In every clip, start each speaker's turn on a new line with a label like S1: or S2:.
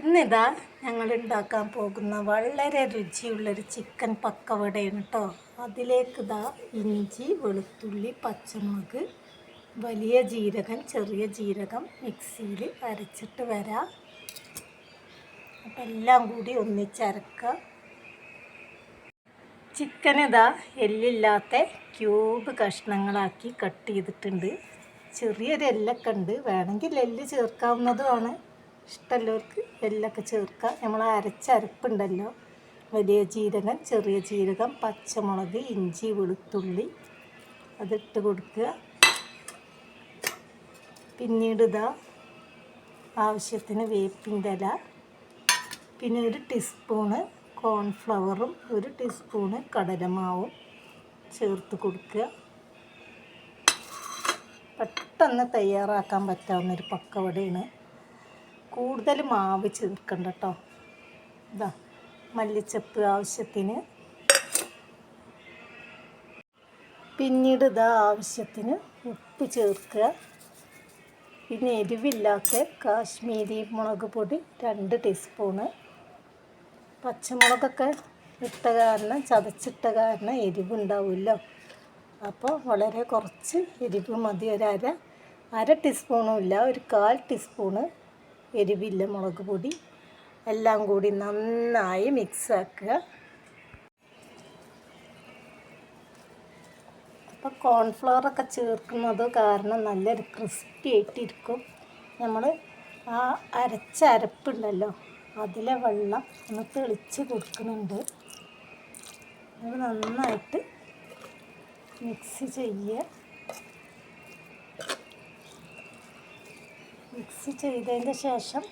S1: ഇന്നിതാ ഞങ്ങൾ ഉണ്ടാക്കാൻ പോകുന്ന വളരെ രുചിയുള്ളൊരു ചിക്കൻ പക്കവടയാണ് കേട്ടോ അതിലേക്ക് ഇതാ ഇഞ്ചി വെളുത്തുള്ളി പച്ചമുളക് വലിയ ജീരകം ചെറിയ ജീരകം മിക്സിയിൽ അരച്ചിട്ട് വരാം. അപ്പം എല്ലാം കൂടി ഒന്നിച്ചരക്കുക ചിക്കൻ ഇതാ എല്ലില്ലാത്ത ക്യൂബ് കഷ്ണങ്ങളാക്കി കട്ട് ചെയ്തിട്ടുണ്ട്. ചെറിയൊരു എല്ലൊക്കെ ഉണ്ട്. വേണമെങ്കിൽ എല്ല് ചേർക്കാവുന്നതുമാണ് ഇഷ്ടമുള്ളവർക്ക് എല്ലൊക്കെ ചേർക്കാം. നമ്മൾ അരച്ച അരപ്പുണ്ടല്ലോ. വലിയ ജീരകം ചെറിയ ജീരകം പച്ചമുളക് ഇഞ്ചി വെളുത്തുള്ളി അതിട്ട് കൊടുക്കുക. പിന്നീട് ഇതാ ആവശ്യത്തിന് വേപ്പിന്റെ ഇല പിന്നെ ഒരു ടീസ്പൂണ് കോൺഫ്ലവറും ഒരു ടീസ്പൂണ് കടലമാവും ചേർത്ത് കൊടുക്കുക. പെട്ടെന്ന് തയ്യാറാക്കാൻ പറ്റാവുന്നൊരു പക്കവടയാണ്. കൂടുതൽ മാവ് ചേർക്കണ്ട കേട്ടോ ഇതാ മല്ലിച്ചപ്പ് ആവശ്യത്തിന്. പിന്നീട് ഇതാ ആവശ്യത്തിന് ഉപ്പ് ചേർക്കുക. പിന്നെ എരിവില്ലാത്ത കാശ്മീരി മുളക് പൊടി രണ്ട് ടീസ്പൂണ്. പച്ചമുളകൊക്കെ ഇട്ട കാരണം ചതച്ചിട്ട കാരണം എരിവുണ്ടാവുമല്ലോ. അപ്പോൾ വളരെ കുറച്ച് എരിവ് മതി. ഒരു അര അര ടീസ്പൂണും ഇല്ല ഒരു കാൽ ടീസ്പൂണ് എരിവില്ല മുളക് പൊടി എല്ലാം കൂടി നന്നായി മിക്സാക്കുക അപ്പോൾ കോൺഫ്ലവറൊക്കെ ചേർക്കുന്നത് കാരണം നല്ലൊരു ക്രിസ്പി ആയിട്ടിരിക്കും. നമ്മൾ ആ അരച്ച അരപ്പുണ്ടല്ലോ അതിലെ വെള്ളം ഒന്ന് തെളിച്ച് കൊടുക്കുന്നുണ്ട്. അത് നന്നായിട്ട് മിക്സ് ചെയ്യുക. മിക്സ് ചെയ്തതിന് ശേഷം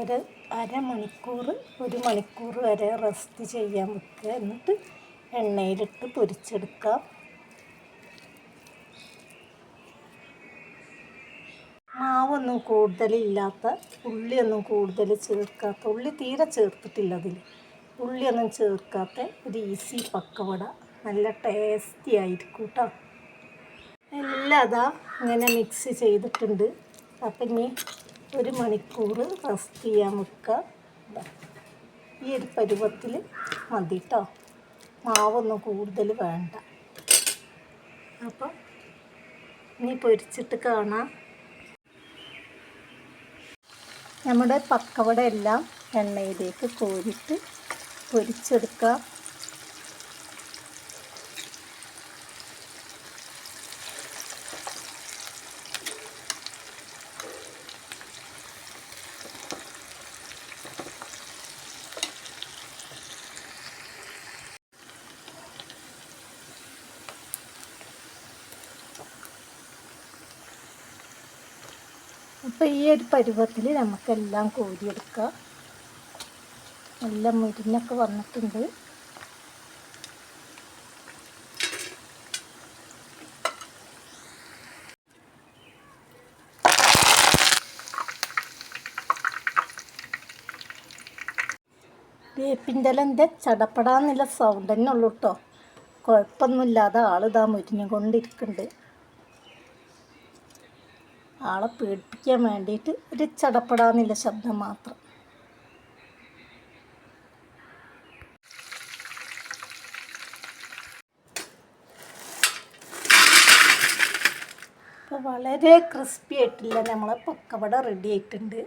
S1: ഒരു അരമണിക്കൂർ ഒരു മണിക്കൂർ വരെ റെസ്റ്റ് ചെയ്യാൻ വെക്കുക. എന്നിട്ട് എണ്ണയിലിട്ട് പൊരിച്ചെടുക്കാം. മാവൊന്നും കൂടുതലില്ലാത്ത ഉള്ളിയൊന്നും കൂടുതൽ ചേർക്കാത്ത ഉള്ളി തീരെ ചേർത്തിട്ടില്ല അതിൽ. ഉള്ളിയൊന്നും ചേർക്കാത്ത ഒരു ഈസി പക്കവട. നല്ല ടേസ്റ്റി ആയിരിക്കും കേട്ടോ എല്ലാം അതാ ഇങ്ങനെ മിക്സ് ചെയ്തിട്ടുണ്ട്. അപ്പം ഇനി ഒരു മണിക്കൂർ റെസ്റ്റ് ചെയ്യാൻ വെക്കുക. ഈ ഒരു പരുവത്തിൽ മതി കേട്ടോ മാവൊന്നും കൂടുതൽ വേണ്ട. അപ്പം ഇനി പൊരിച്ചിട്ട് കാണാം. നമ്മുടെ പക്കവട എല്ലാം എണ്ണയിലേക്ക് കോരിട്ട് പൊരിച്ചെടുക്കുക അപ്പോൾ ഈ ഒരു പരുവത്തിൽ നമുക്കെല്ലാം കോരിയെടുക്കാം. നല്ല മുരിഞ്ഞൊക്കെ വന്നിട്ടുണ്ട്. വേപ്പിന്റെ ഇലന്റെ ചടപ്പടാന്നുള്ള സൗണ്ട് തന്നെ ഉള്ളൂ കേട്ടോ കുഴപ്പമൊന്നുമില്ലാതെ ആളിതാ മുരിഞ്ഞുകൊണ്ടിരിക്കുന്നുണ്ട് ആളെ പേടിപ്പിക്കാൻ വേണ്ടിയിട്ട് ഒരു ചടപ്പെടാന്നില്ല ശബ്ദം മാത്രം. അപ്പോൾ വളരെ ക്രിസ്പി ആയിട്ടില്ല. നമ്മളെ പക്കവട റെഡി ആയിട്ടുണ്ട്.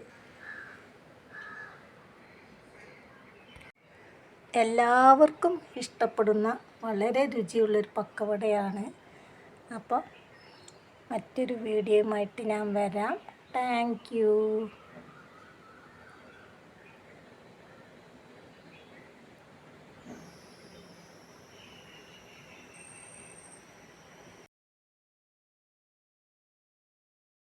S1: എല്ലാവർക്കും ഇഷ്ടപ്പെടുന്ന വളരെ രുചിയുള്ളൊരു പക്കവടയാണ്. അപ്പോൾ മറ്റൊരു വീഡിയോയുമായിട്ട് ഞാൻ വരാം. താങ്ക്